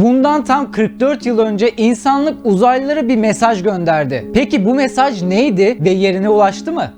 Bundan tam 44 yıl önce insanlık uzaylılara bir mesaj gönderdi. Peki bu mesaj neydi ve yerine ulaştı mı?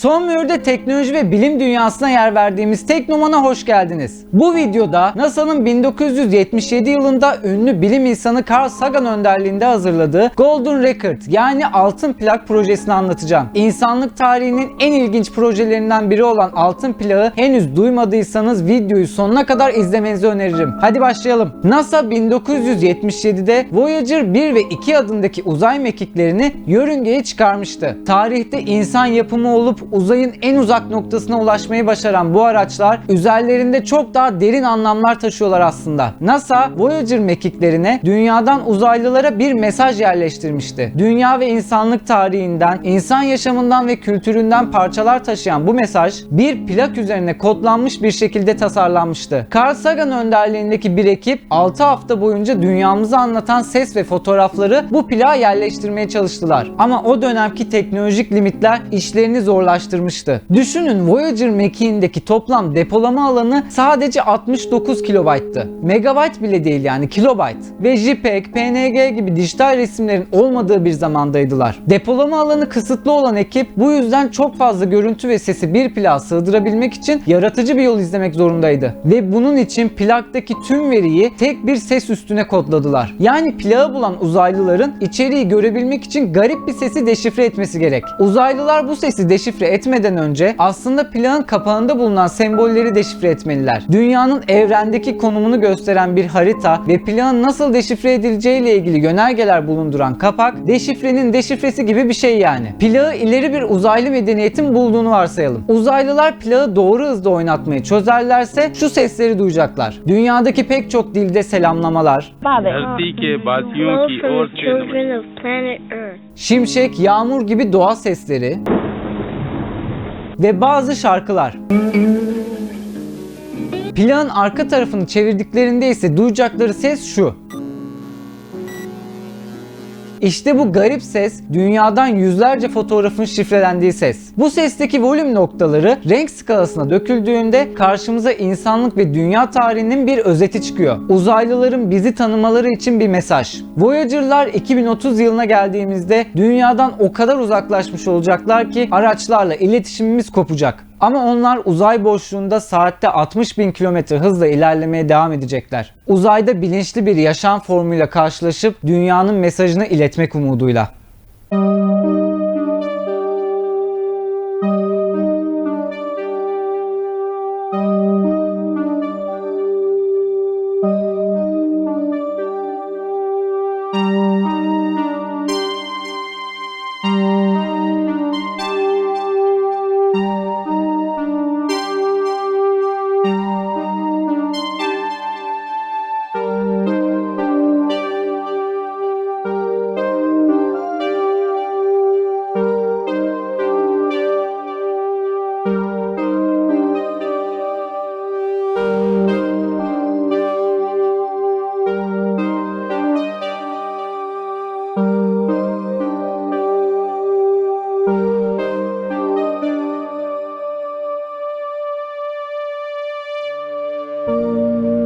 Son mühürde teknoloji ve bilim dünyasına yer verdiğimiz Teknoman'a hoş geldiniz. Bu videoda NASA'nın 1977 yılında ünlü bilim insanı Carl Sagan önderliğinde hazırladığı Golden Record yani altın plak projesini anlatacağım. İnsanlık tarihinin en ilginç projelerinden biri olan altın plağı henüz duymadıysanız videoyu sonuna kadar izlemenizi öneririm. Hadi başlayalım. NASA 1977'de Voyager 1 ve 2 adındaki uzay mekiklerini yörüngeye çıkarmıştı. Tarihte insan yapımı olup uzayın en uzak noktasına ulaşmayı başaran bu araçlar üzerlerinde çok daha derin anlamlar taşıyorlar aslında. NASA Voyager mekiklerine dünyadan uzaylılara bir mesaj yerleştirmişti. Dünya ve insanlık tarihinden, insan yaşamından ve kültüründen parçalar taşıyan bu mesaj bir plak üzerine kodlanmış bir şekilde tasarlanmıştı. Carl Sagan önderliğindeki bir ekip 6 hafta boyunca dünyamızı anlatan ses ve fotoğrafları bu plağa yerleştirmeye çalıştılar. Ama o dönemki teknolojik limitler işlerini zorlaştırmıştı. Düşünün Voyager mekiğindeki toplam depolama alanı sadece 69 kilobayttı. Megabayt bile değil yani kilobayt. Ve JPEG, PNG gibi dijital resimlerin olmadığı bir zamandaydılar. Depolama alanı kısıtlı olan ekip bu yüzden çok fazla görüntü ve sesi bir plağa sığdırabilmek için yaratıcı bir yol izlemek zorundaydı. Ve bunun için plaktaki tüm veriyi tek bir ses üstüne kodladılar. Yani plağı bulan uzaylıların içeriği görebilmek için garip bir sesi deşifre etmesi gerek. Uzaylılar bu sesi deşifre etmeden önce aslında planın kapağında bulunan sembolleri deşifre etmeliler. Dünyanın evrendeki konumunu gösteren bir harita ve planın nasıl deşifre edileceği ile ilgili yönergeler bulunduran kapak deşifrenin deşifresi gibi bir şey yani. Plağı ileri bir uzaylı medeniyetin bulduğunu varsayalım. Uzaylılar plağı doğru hızda oynatmayı çözerlerse şu sesleri duyacaklar. Dünyadaki pek çok dilde selamlamalar. Şimşek, yağmur gibi doğa sesleri ve bazı şarkılar. Plağın arka tarafını çevirdiklerinde ise duyacakları ses şu. İşte bu garip ses dünyadan yüzlerce fotoğrafın şifrelendiği ses. Bu sesteki volüm noktaları renk skalasına döküldüğünde karşımıza insanlık ve dünya tarihinin bir özeti çıkıyor. Uzaylıların bizi tanımaları için bir mesaj. Voyager'lar 2030 yılına geldiğimizde dünyadan o kadar uzaklaşmış olacaklar ki araçlarla iletişimimiz kopacak. Ama onlar uzay boşluğunda saatte 60 bin kilometre hızla ilerlemeye devam edecekler. Uzayda bilinçli bir yaşam formuyla karşılaşıp dünyanın mesajını iletmek umuduyla. Música